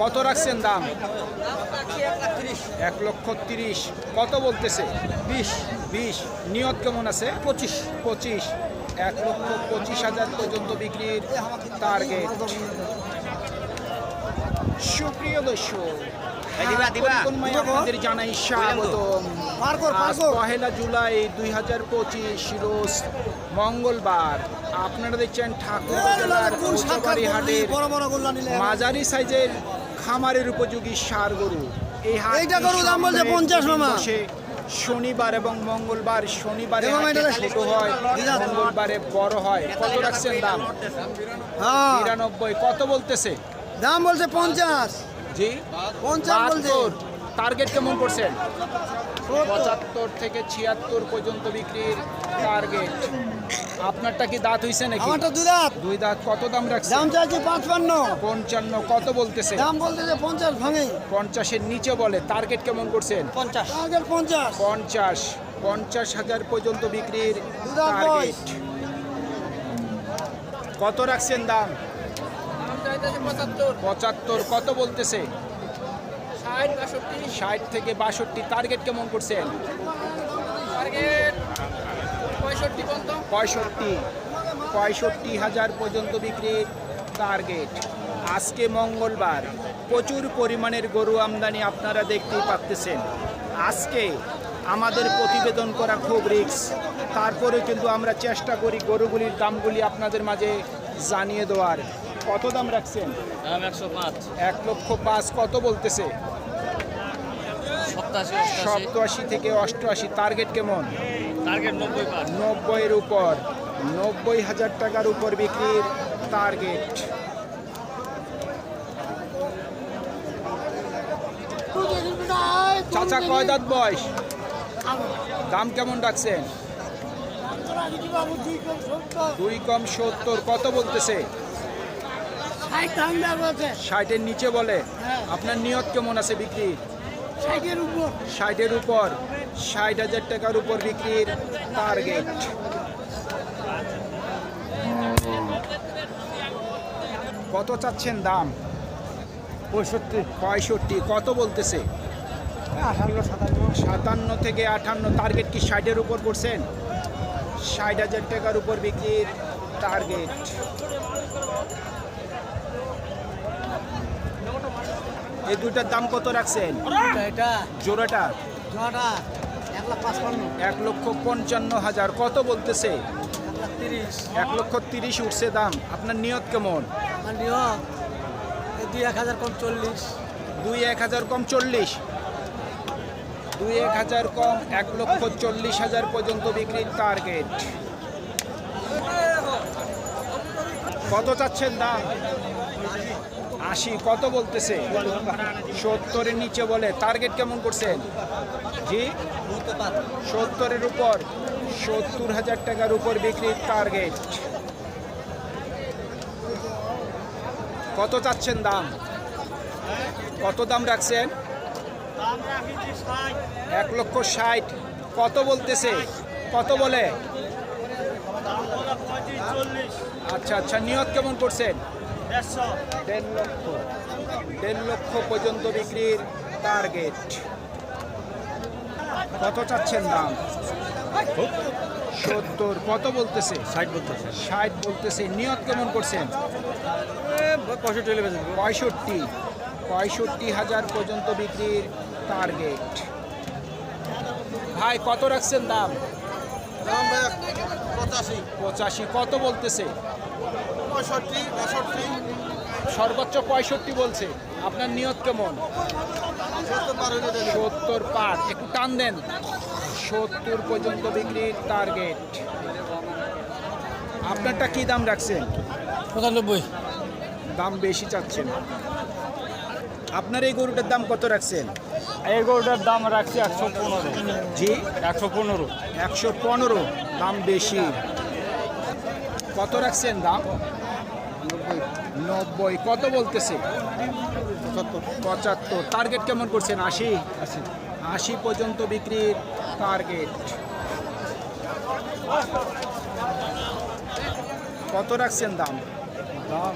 কত রাখছেন দাম? এক লক্ষ তিরিশ। কত বলতেছে? বিশ। বিশ। নিয়ত কেমন আছে? পঁচিশ। পঁচিশ। এক লক্ষ পঁচিশ হাজার পর্যন্ত বিক্রির টার্গেট সুপ্রিয় দর্শক। জানাই স্বাগতম। পহেলা জুলাই দুই হাজার পঁচিশ রোজ মঙ্গলবার। আপনারা দেখছেন ঠাকুর মাঝারি সাইজের খামারের উপযোগী সার গরু। এই এইটা গরুর দাম বলছে 50 মামা। শনিবার এবং মঙ্গলবার শনিবারে ছোট হয়। মঙ্গলবারে বড় হয়। কত রাখছেন দাম? হ্যাঁ। নিরানব্বই। কত বলতেছে? দাম বলছে পঞ্চাশ। জি। পঞ্চাশ বলছে। টার্গেট কেমন করছেন? পঁচাত্তর থেকে ছিয়াত্তর পর্যন্ত বিক্রির টার্গেট আপনারটা কি দাঁত হইছে নাকি? আমারটা দুধাত দুই দাঁত। কত দাম রাখছে দাম চাইছে পাঁচপান্ন। পঞ্চান্ন। কত বলতেছে? দাম বলতেছে পঞ্চাশ ভাঙে। পঞ্চাশের নিচে বলে। টার্গেট কেমন করছেন? পঞ্চাশ। আগের পঞ্চাশ। পঞ্চাশ। পঞ্চাশ হাজার পর্যন্ত বিক্রির টার্গেট কত রাখছেন দাম? পঁচাত্তর। কত বলতেছে? ষাট থেকে বাষট্টি টার্গেট কেমন করছেন পঁয়ষট্টি পঁয়ষট্টি হাজার পর্যন্ত বিক্রির টার্গেট আজকে মঙ্গলবার প্রচুর পরিমাণের গরু আমদানি আপনারা দেখতেই পাচ্ছেন আজকে আমাদের প্রতিবেদন করা খুব রিক্স তারপরে কিন্তু আমরা চেষ্টা করি গরুগুলির দামগুলি আপনাদের মাঝে জানিয়ে দেওয়ার। কত দাম রাখছেন? একশো পাঁচ। এক লক্ষ পাঁচ কত বলতেছে? সপ্তাশি থেকে অষ্টআশি। টার্গেট কেমন? টার্গেট নব্বইয়ের উপর। নব্বই হাজার টাকার উপর বিক্রির টার্গেট চাচা কয় দাঁত বয়স? দাম কেমন রাখছেন? দুই কম সত্তর। কত বলতেছে? ষাটের নিচে বলে। আপনার নিয়ত কেমন আছে বিক্রির? ষাটের উপর। ষাট হাজার টাকার উপর বিক্রির টার্গেট কত চাচ্ছেন দাম? পঁয়ষট্টি। পঁয়ষট্টি। কত বলতেছে? আঠান্ন সাতান্ন। সাতান্ন থেকে আঠান্ন। টার্গেট কি ষাটের উপর করছেন? ষাট হাজার টাকার উপর বিক্রির টার্গেট এই দুটার দাম কত রাখছেন? এটা জোড়াটা? জটা এক লক্ষ পঞ্চান্ন হাজার। কত বলতেছে? এক লক্ষ তিরিশ উঠছে দাম। আপনার নিয়ত কেমন? এই দুই এক হাজার কম চল্লিশ। দুই এক হাজার কম চল্লিশ। দুই এক হাজার কম এক লক্ষ চল্লিশ হাজার পর্যন্ত বিক্রির টার্গেট কত চাচ্ছেন দাম? আশি, কত বলতেছে? সত্তরের নিচে বলে। টার্গেট কেমন করছেন? জি? সত্তরের উপর। সত্তর হাজার টাকার উপর বিক্রির টার্গেট কত চাচ্ছেন দাম? কত দাম রাখছেন? এক লক্ষ ষাট। কত বলতেছে? কত বলে? আচ্ছা আচ্ছা নিয়ত কেমন করছেন? দেড় লক্ষ। দেড় লক্ষ পর্যন্ত বিক্রির টার্গেট কত চাচ্ছেন দাম? সত্তর। কত বলতেছে? ষাট বলতেছে। ষাট বলতেছে। নিয়ত কেমন করছেন? পঁয়ষট্টি পঁয়ষট্টি। পঁয়ষট্টি হাজার পর্যন্ত বিক্রির টার্গেট ভাই কত রাখছেন দাম? পঁচাশি। পঁচাশি। কত বলতেছে? সর্বোচ্চ পঁয়ষট্টি বলছে। আপনার নিয়ত কেমন? সত্তর পার পার। একটু টান দেন। সত্তর পর্যন্ত বিক্রির টার্গেট আপনারটা কি দাম রাখছেন? পঁচানব্বই। দাম বেশি চাচ্ছেন। আপনার এই গরুটার দাম কত রাখছেন? এই গরুটার দাম রাখছি একশো পনেরো। জি? একশো পনেরো। একশো পনেরো। দাম বেশি। কত রাখছেন দাম? নব্বই। কত বলতেছে? পঁচাত্তর। টার্গেট কেমন করছেন? আশি? আশি। পর্যন্ত বিক্রির টার্গেট কত রাখছেন দাম? দাম?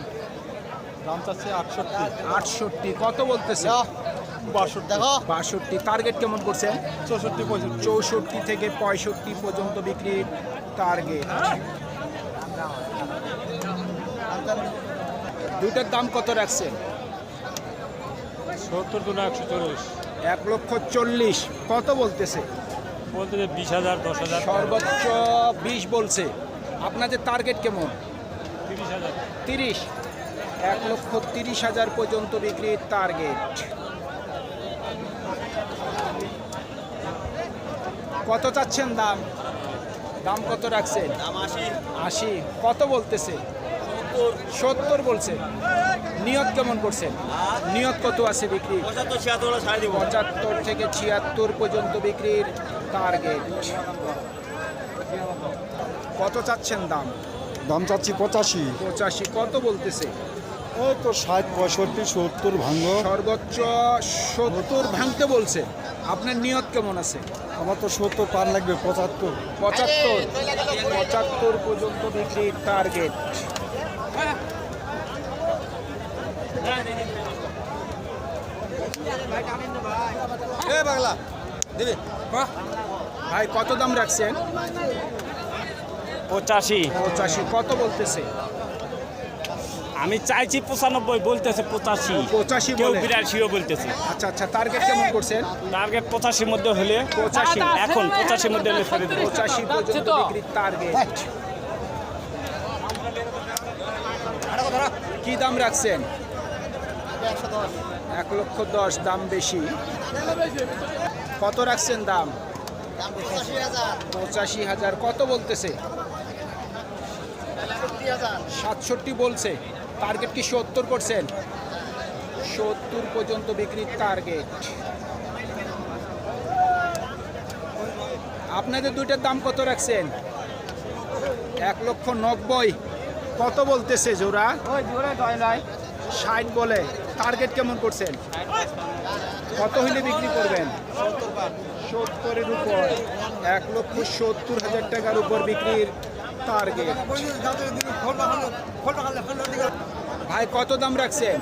দাম চাচ্ছে আটষট্টি। আটষট্টি। কত বলতেছে? বাষট্টি। টার্গেট কেমন করছেন? চৌষট্টি পঁয়ষট্টি। চৌষট্টি থেকে পঁয়ষট্টি পর্যন্ত বিক্রির টার্গেট দুইটার দাম কত রাখছেন? সত্তর দুটো একশো চল্লিশ। এক লক্ষ চল্লিশ। কত বলতেছে? বলতেছে বিশ হাজার দশ হাজার। সর্বোচ্চ বিশ বলছে। আপনাদের টার্গেট কেমন? তিরিশ হাজার। তিরিশ। এক লক্ষ তিরিশ হাজার পর্যন্ত বিক্রির টার্গেট কত চাচ্ছেন দাম? দাম কত রাখছেন? আশি। কত বলতেছে? সত্তর বলছে। নিয়ত কেমন করছেন নিয়ত কত আছে বিক্রি পঁচাত্তর থেকে ছিয়াত্তর পর্যন্ত বিক্রির টার্গেট কত চাচ্ছেন দাম? দাম চাচ্ছি পঁচাশি। পঁচাশি কত বলতেছে? এই তো ষাট পঁয়ষট্টি সত্তর ভাঙ্গ। সর্বোচ্চ সত্তর ভাঙতে বলছে। আপনার নিয়ত কেমন আছে? আমার তো সত্তর পার লাগবে পঁচাত্তর। পঁচাত্তর। পঁচাত্তর পর্যন্ত বিক্রির টার্গেট বাংলা দেবে। ভাই কত দাম রাখছেন? পঁচাশি। পঁচাশি কত বলতেছে? আমি চাইছি পঁচানব্বই বলতেছে পঁচাশি। পঁচাশি কেউ বিরাশিও বলতেছে। আচ্ছা আচ্ছা টার্গেট কেমন করছেন? টার্গেট পঁচাশির মধ্যে হলে পঁচাশি। এখন পঁচাশির মধ্যে হলে দেবো। পঁচাশি পর্যন্ত বিক্রির টার্গেট কি দাম রাখছেন? এক লক্ষ দশ, দাম বেশি। কত রাখছেন দাম? পঁচাশি হাজার। কত বলতেছে? সাতষট্টি বলছে। টার্গেট কি সত্তর করছেন সত্তর পর্যন্ত বিক্রির টার্গেট। আপনাদের দুইটার দাম কত রাখছেন? এক লক্ষ নব্বই। কত বলতেছে জোড়া? ষাট বলে। টার্গেট কেমন করছেন? কত হইলে বিক্রি করবেন? সত্তরের উপর। এক লক্ষ সত্তর হাজার টাকার উপর বিক্রির টার্গেট ভাই, কত দাম রাখছেন?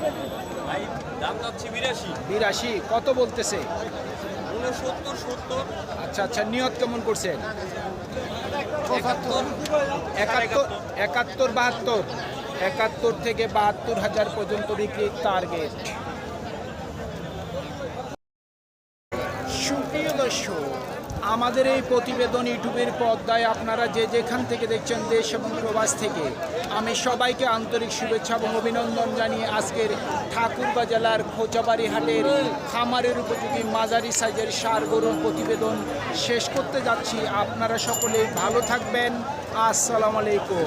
বিরাশি। কত বলতেছে? আচ্ছা আচ্ছা নিয়ত কেমন করছেন? একাত্তর একাত্তর, বাহাত্তর। একাত্তর থেকে বাহাত্তর হাজার পর্যন্ত বিক্রির টার্গেট আমাদের এই প্রতিবেদন ইউটিউবের পর্দায় আপনারা যে যেখান থেকে দেখছেন দেশ এবং প্রবাস থেকে, আমি সবাইকে আন্তরিক শুভেচ্ছা এবং অভিনন্দন জানিয়ে আজকের ঠাকুরবা জেলার খোঁচাবাড়ি হাটের খামারের উপযোগী মাঝারি সাইজের সার গরুর প্রতিবেদন শেষ করতে যাচ্ছি। আপনারা সকলেই ভালো থাকবেন। আসসালামু আলাইকুম।